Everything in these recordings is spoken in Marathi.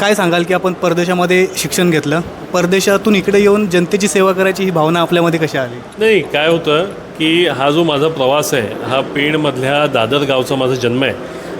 काय सांगाल की आपण परदेशामध्ये शिक्षण घेतलं परदेशातून इकडे येऊन जनतेची सेवा करायची ही भावना आपल्यामध्ये कशी आली? नाही काय होतं की हा जो माझा प्रवास आहे हा पेणमधल्या दादर गावचा माझा जन्म आहे.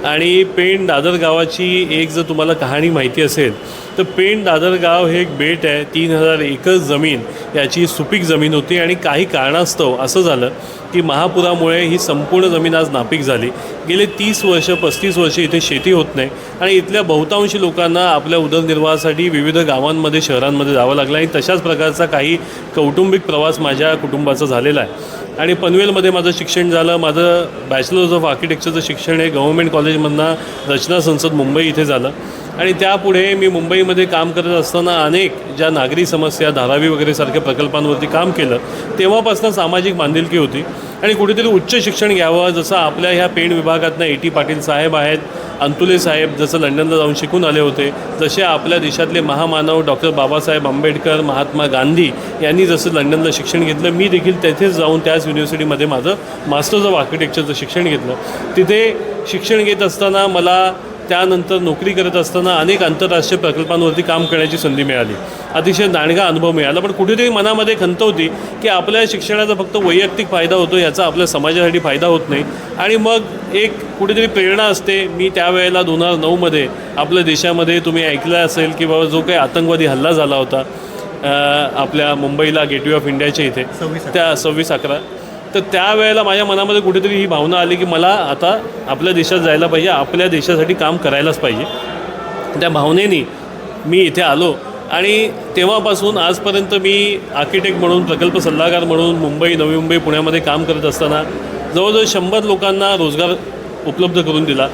आणि पेण दादर गावाची एक जर तुम्हाला कहाणी माहिती असेल तर पेण दादर गाव हे एक बेट आहे तीन हजार एकर जमीन याची सुपीक जमीन होती आणि काही कारणास्तव असं झालं की महापुरामुळे ही संपूर्ण जमीन आज नापीक झाली. गेले तीस वर्ष पस्तीस वर्ष इथे शेती होत नाही आणि इथल्या बहुतांशी लोकांना आपल्या उदरनिर्वाहासाठी विविध गावांमध्ये शहरांमध्ये जावं लागलं आणि तशाच प्रकारचा काही कौटुंबिक प्रवास माझ्या कुटुंबाचा झालेला आहे. आणि पनवेलमध्ये माझं शिक्षण झालं माझं बॅचलर्स ऑफ आर्किटेक्चरचं शिक्षण हे गव्हर्मेंट कॉलेजमधनं रचना संसद मुंबई इथे झालं. आणि त्यापुढे मी मुंबईमध्ये काम करत असताना अनेक ज्या नागरी समस्या धारावी वगैरे सारख्या प्रकल्पांवरती काम केलं तेव्हापासून सामाजिक बांधिलकी होती. आणि कुठेतरी उच्च शिक्षण घ्यावं जसं आपल्या ह्या पेण विभागातनं ए टी पाटील साहेब आहेत अंतुले साहेब जसं लंडनला जाऊन शिकून आले होते जसे आपल्या देशातले महामानव डॉक्टर बाबासाहेब आंबेडकर महात्मा गांधी यांनी जसं लंडनला शिक्षण घेतलं मी देखील तेथेच जाऊन त्याच युनिव्हर्सिटीमध्ये माझं मास्टर्स ऑफ आर्किटेक्चरचं शिक्षण घेतलं. तिथे शिक्षण घेत असताना मला त्यानंतर नोकरी करत असताना अनेक आंतरराष्ट्रीय प्रकल्पांवरती काम करण्याची संधी मिळाली. अतिशय दांडगा अनुभव मिळाला. पण कुठेतरी मनामध्ये खंत होती की आपल्या शिक्षणाचा फक्त वैयक्तिक फायदा होतो याचा आपल्या समाजासाठी फायदा होत नाही. आणि मग एक कुठेतरी प्रेरणा असते मी त्यावेळेला दोन हजार नऊमध्ये आपल्या देशामध्ये तुम्ही ऐकलं असेल की बाबा जो काही आतंकवादी हल्ला झाला होता आपल्या मुंबईला गेटवे ऑफ इंडियाच्या इथे. त्या सव्वीस अकरा. तर त्यावेळेला माझ्या मनामध्ये कुठेतरी ही भावना आली की मला आता आपल्या देशात जायला पाहिजे आपल्या देशासाठी काम करायलाच पाहिजे. त्या भावनेने मी इथे आलो आणि तेव्हापासून आजपर्यंत मी आर्किटेक्ट म्हणून प्रकल्प सल्लागार म्हणून मुंबई नवी मुंबई पुण्यामध्ये काम करत असताना जवळजवळ शंभर लोकांना रोजगार उपलब्ध करून दिला.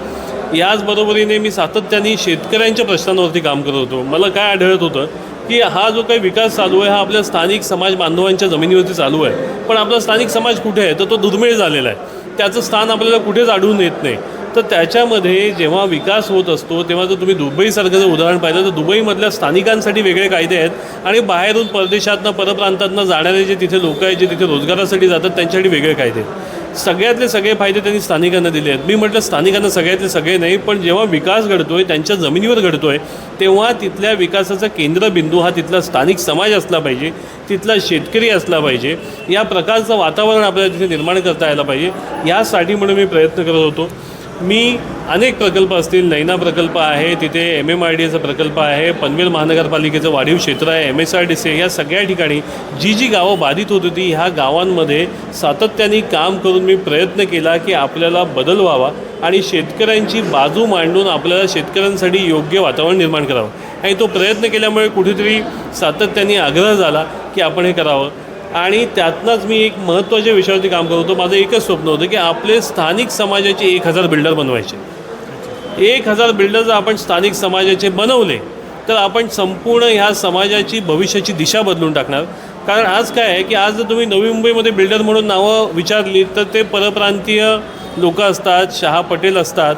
याचबरोबरीने मी सातत्याने शेतकऱ्यांच्या प्रश्नांवरती काम करत होतो. मला काय आढळत होतं? की हा जो काही विकास चालू आहे हा आपल्या स्थानिक समाज बांधवांच्या जमिनीवरती चालू आहे. पण आपला स्थानिक समाज कुठे आहे? तर तो दुर्मिळ झालेला आहे. त्याचं स्थान आपल्याला कुठेच आढळून येत नाही. तर त्याच्यामध्ये जेव्हा विकास होत असतो तेव्हा जर तुम्ही दुबईसारखं जर उदाहरण पाहिलं तर दुबईमधल्या स्थानिकांसाठी वेगळे कायदे आहेत आणि बाहेरून परदेशातनं परप्रांतातनं जाणारे जे तिथे लोक आहेत जे तिथे रोजगारासाठी जातात त्यांच्यासाठी वेगळे कायदे आहेत. सगळ्यातले सगळे फायदे त्यांनी स्थानिकांना दिले आहेत. मी म्हटलं स्थानिकांना सगळ्यातले सगळे नाही पण जेव्हा विकास घडतो आहे त्यांच्या जमिनीवर घडतो आहे तेव्हा तिथल्या विकासाचा केंद्रबिंदू हा तिथला स्थानिक समाज असला पाहिजे तिथला शेतकरी असला पाहिजे. या प्रकारचं वातावरण आपल्याला तिथे निर्माण करता यायला पाहिजे. यासाठी म्हणून मी प्रयत्न करत होतो. मी अनेक प्रकल्प असतील नैना प्रकल्प आहे तिथे एम एम आर डी एचा प्रकल्प आहे पनवेल महानगरपालिकेचं वाढीव क्षेत्र आहे M S R D C या सगळ्या ठिकाणी जी जी गावं बाधित होत होती ह्या गावांमध्ये सातत्याने काम करून मी प्रयत्न केला की आपल्याला बदल व्हावा आणि शेतकऱ्यांची बाजू मांडून आपल्याला शेतकऱ्यांसाठी योग्य वातावरण निर्माण करावं. आणि तो प्रयत्न केल्यामुळे कुठेतरी सातत्याने आग्रह झाला की आपण हे करावं. आणि त्यातनंच मी एक महत्त्वाच्या विषयावरती काम करत होतो. माझं एकच स्वप्न होतं की आपले स्थानिक समाजाचे एक हजार बिल्डर बनवायचे. एक हजार बिल्डर जर आपण स्थानिक समाजाचे बनवले तर आपण संपूर्ण ह्या समाजाची भविष्याची दिशा बदलून टाकणार. कारण आज काय आहे की आज जर तुम्ही नवी मुंबईमध्ये बिल्डर म्हणून नावं विचारली तर ते परप्रांतीय लोक असतात शहा पटेल असतात.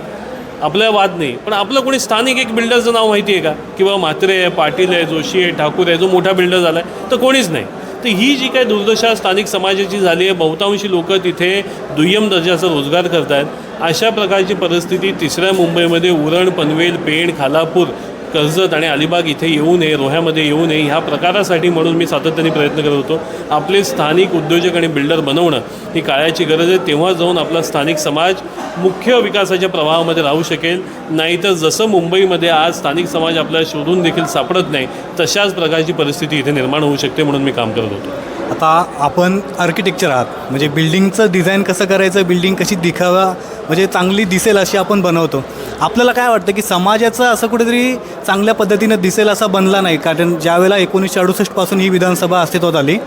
आपल्याला वाद नाही. पण आपलं कोणी स्थानिक एक बिल्डरचं नाव माहिती आहे का? किंवा म्हात्रे आहे पाटील आहे जोशी आहे ठाकूर आहे जो मोठा बिल्डर झाला आहे तर कोणीच नाही. तर ही जी काही दुर्दशा स्थानिक समाजाची झाली आहे बहुतांशी लोक तिथे दुय्यम दर्जाचा रोजगार करत आहेत अशा प्रकारची परिस्थिती तिसऱ्या मुंबईमध्ये उरण पनवेल पेण खालापूर कर्जत आणि अलिबाग इथे येऊ नये रोह्यामध्ये येऊ नये ह्या प्रकारासाठी म्हणून मी सातत्याने प्रयत्न करत होतो. आपले स्थानिक उद्योजक आणि बिल्डर बनवणं ही काळाची गरज आहे. तेव्हा जाऊन आपला स्थानिक समाज मुख्य विकासाच्या प्रवाहामध्ये राहू शकेल. नाहीतर जसं मुंबईमध्ये आज स्थानिक समाज आपल्याला शोधून देखील सापडत नाही तशाच प्रकारची परिस्थिती इथे निर्माण होऊ शकते म्हणून मी काम करत होतो. आता आपण आर्किटेक्चर आहात. म्हणजे बिल्डिंगचं डिझाईन कसं करायचं बिल्डिंग कशी दिखावा म्हणजे चांगली दिसेल अशी आपण बनवतो. आपल्याला काय वाटतं की समाजाचं असं कुठेतरी चांगल्या पद्धतीनं दिसेल असा बनला नाही. कारण ज्यावेळेला एकोणीसशे अडुसष्टपासून ही विधानसभा अस्तित्वात आली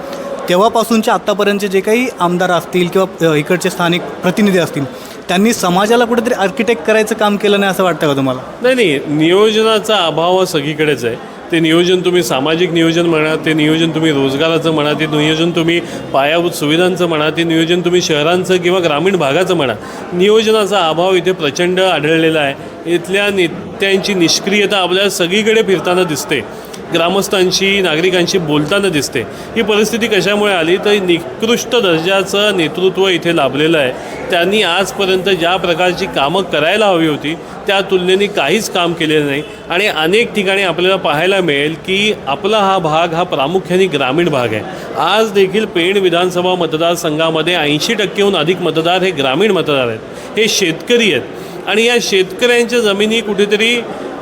तेव्हापासूनच्या आत्तापर्यंतचे जे काही आमदार असतील किंवा इकडचे स्थानिक प्रतिनिधी असतील त्यांनी समाजाला कुठेतरी आर्किटेक्ट करायचं काम केलं नाही असं वाटतं का तुम्हाला? नाही नाही. नियोजनाचा अभाव सगळीकडेच आहे. ते नियोजन तुम्ही सामाजिक नियोजन म्हणा ते नियोजन तुम्ही रोजगाराचं म्हणा ते नियोजन तुम्ही पायाभूत सुविधांचं म्हणा ते नियोजन तुम्ही शहरांचं किंवा ग्रामीण भागाचं म्हणा नियोजनाचा अभाव इथे प्रचंड आढळलेला आहे. इथल्या नेत्यांची निष्क्रियता आपल्याला सगळीकडे फिरताना दिसते. ग्रामस्थांशी नागरिकांशी बोलताना दिसते. ही परिस्थिती कशामुळे आली? तर निकृष्ट दर्जाचं नेतृत्व इथे लाभलेलं आहे. त्यांनी आजपर्यंत ज्या प्रकारची कामं करायला हवी होती त्या तुलनेने काहीच काम केलेलं नाही. आणि अनेक ठिकाणी आपल्याला पाहायला मिळेल की आपला हा भाग हा प्रामुख्याने ग्रामीण भाग आहे. आज देखील पेण विधानसभा मतदारसंघामध्ये ऐंशी टक्केहून अधिक मतदार हे ग्रामीण मतदार आहेत. हे शेतकरी आहेत. आणि या शेतकऱ्यांच्या जमिनी कुठेतरी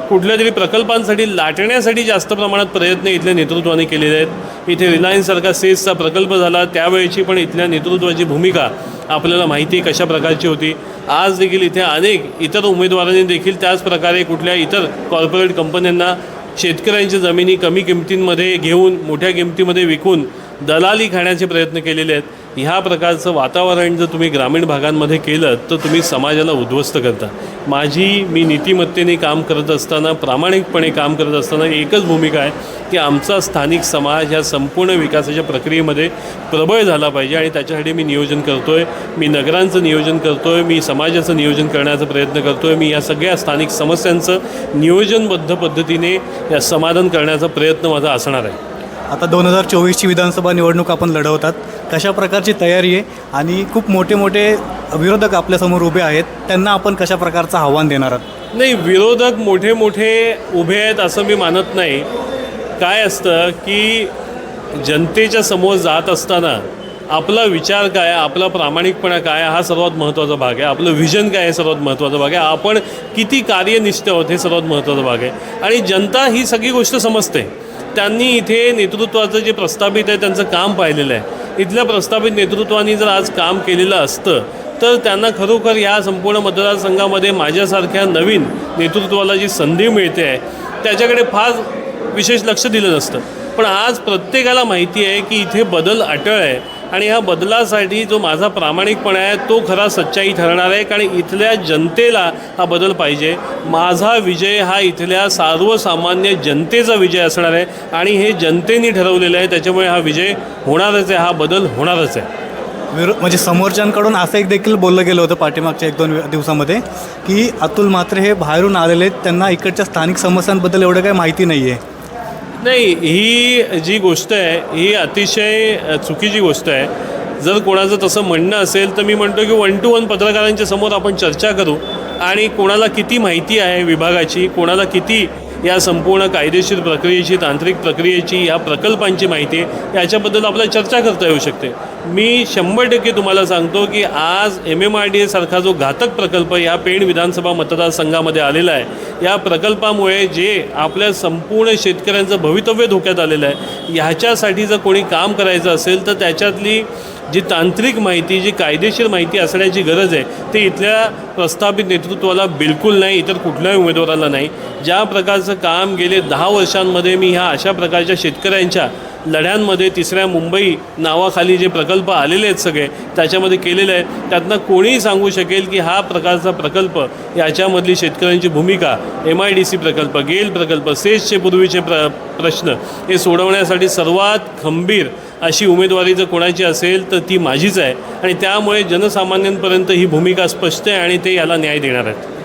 कुठल्या तरी प्रकल्पांसाठी लाटण्यासाठी जास्त प्रमाणात प्रयत्न इथल्या नेतृत्वाने केलेले आहेत. इथे रिलायन्ससारखा सेसचा प्रकल्प झाला. त्यावेळेची पण इथल्या नेतृत्वाची भूमिका आपल्याला माहिती कशा प्रकारची होती. आज देखील इथे अनेक इतर उमेदवारांनी देखील त्याच प्रकारे कुठल्या इतर कॉर्पोरेट कंपन्यांना शेतकऱ्यांच्या जमिनी कमी किमतींमध्ये घेऊन मोठ्या किमतीमध्ये विकून दलाली खाण्याचे प्रयत्न केलेले आहेत. ह्या प्रकारचं वातावरण जर तुम्ही ग्रामीण भागांमध्ये केलं तर तुम्ही समाजाला उद्ध्वस्त करता. माझी मी नीतिमत्तेने काम करत असताना प्रामाणिकपणे काम करत असताना एकच भूमिका आहे की आमचा स्थानिक समाज ह्या संपूर्ण विकासाच्या प्रक्रियेमध्ये प्रबळ झाला पाहिजे आणि त्याच्यासाठी मी नियोजन करतो आहे मी नगरांचं नियोजन करतो आहे मी समाजाचं नियोजन करण्याचा प्रयत्न करतो आहे मी या सगळ्या स्थानिक समस्यांचं नियोजनबद्ध पद्धतीने या समाधान करण्याचा प्रयत्न माझा असणार आहे. आता दोन हजार चोवीसची विधानसभा निवडणूक आपण लढवतात. कशा प्रकारची तयारी आहे आणि खूप मोठे मोठे विरोधक आपल्यासमोर उभे आहेत त्यांना आपण कशा प्रकारचं आव्हान देणार आहात? नाही विरोधक मोठे मोठे उभे आहेत असं मी मानत नाही. काय असतं की जनतेच्या समोर जात असताना आपला विचार काय आपला प्रामाणिकपणा काय हा सर्वात महत्त्वाचा भाग आहे. आपलं व्हिजन काय हे सर्वात महत्त्वाचा भाग आहे. आपण किती कार्यनिष्ठ आहोत हे सर्वात महत्त्वाचा भाग आहे. आणि जनता ही सगळी गोष्ट समजते. त्यांनी इथे नेतृत्वाचं जे प्रस्थापित आहे त्यांचं काम पाहिलेलं आहे. इथल्या प्रस्थापित नेतृत्वाने जर आज काम केलेलं असतं तर त्यांना खरोखर या संपूर्ण मतदारसंघामध्ये माझ्यासारख्या नवीन नेतृत्वाला जी संधी मिळते आहे त्याच्याकडे फार विशेष लक्ष दिलं नसतं. पण आज प्रत्येकाला माहिती आहे की इथे बदल अटळ आहे. आणि ह्या बदलासाठी जो माझा प्रामाणिकपणा आहे तो खरा सच्चाई ठरणार आहे. कारण इथल्या जनतेला हा बदल पाहिजे. माझा विजय हा इथल्या सर्वसामान्य जनतेचा विजय असणार आहे. आणि हे जनतेने ठरवलेलं आहे. त्याच्यामुळे हा विजय होणारच आहे. हा बदल होणारच आहे. विरो म्हणजे समोरच्यांकडून असं एक देखील बोललं गेलं होतं पाठीमागच्या एक दोन दिवसामध्ये की अतुल मात्रे हे बाहेरून आलेले आहेत. त्यांना इकडच्या स्थानिक समस्यांबद्दल एवढं काही माहिती नाही आहे नाही ही जी गोष्ट आहे ही अतिशय चुकीची गोष्ट आहे. जर कोणाचं तसं म्हणणं असेल तर मी म्हणतो की वन टू वन पत्रकारांच्या समोर आपण चर्चा करू. आणि कोणाला किती माहिती आहे विभागाची कोणाला किती या संपूर्ण कायदेशीर प्रक्रियेची तांत्रिक प्रक्रियेची या प्रकल्पांची माहिती याच्याबद्दल आपल्याला चर्चा करता येऊ शकते. मी शंभर टक्के तुम्हाला सांगतो की आज एम एम आर डी एसारखा जो घातक प्रकल्प या पेण विधानसभा मतदारसंघामध्ये आलेला आहे. या प्रकल्पामुळे जे आपल्या संपूर्ण शेतकऱ्यांचं भवितव्य धोक्यात आलेलं आहे ह्याच्यासाठी जर कोणी काम करायचं असेल तर त्याच्यातली जी तांत्रिक माहिती जी कायदेशीर माहिती असण्याची गरज आहे ते इथल्या प्रस्थापित नेतृत्वाला बिलकुल नाही इतर कुठल्याही उमेदवाराला नाही. ज्या प्रकारचं काम गेले दहा वर्षांमध्ये मी ह्या अशा प्रकारच्या शेतकऱ्यांच्या लढ्यांमध्ये तिसऱ्या मुंबई नावाखाली जे प्रकल्प आलेले आहेत सगळे त्याच्यामध्ये केलेले आहे त्यातनं कोणीही सांगू शकेल की हा प्रकारचा प्रकल्प याच्यामधली शेतकऱ्यांची भूमिका एम आय डी सी प्रकल्प गेल प्रकल्प सेसचे पूर्वीचे प्र प्रश्न हे सोडवण्यासाठी सर्वात खंबीर अशी उमेदवारी जर कोणाची असेल तर ती माझीच आहे. आणि त्यामुळे जनसामान्यांपर्यंत ही भूमिका स्पष्ट आहे आणि ते याला न्याय देणार आहेत.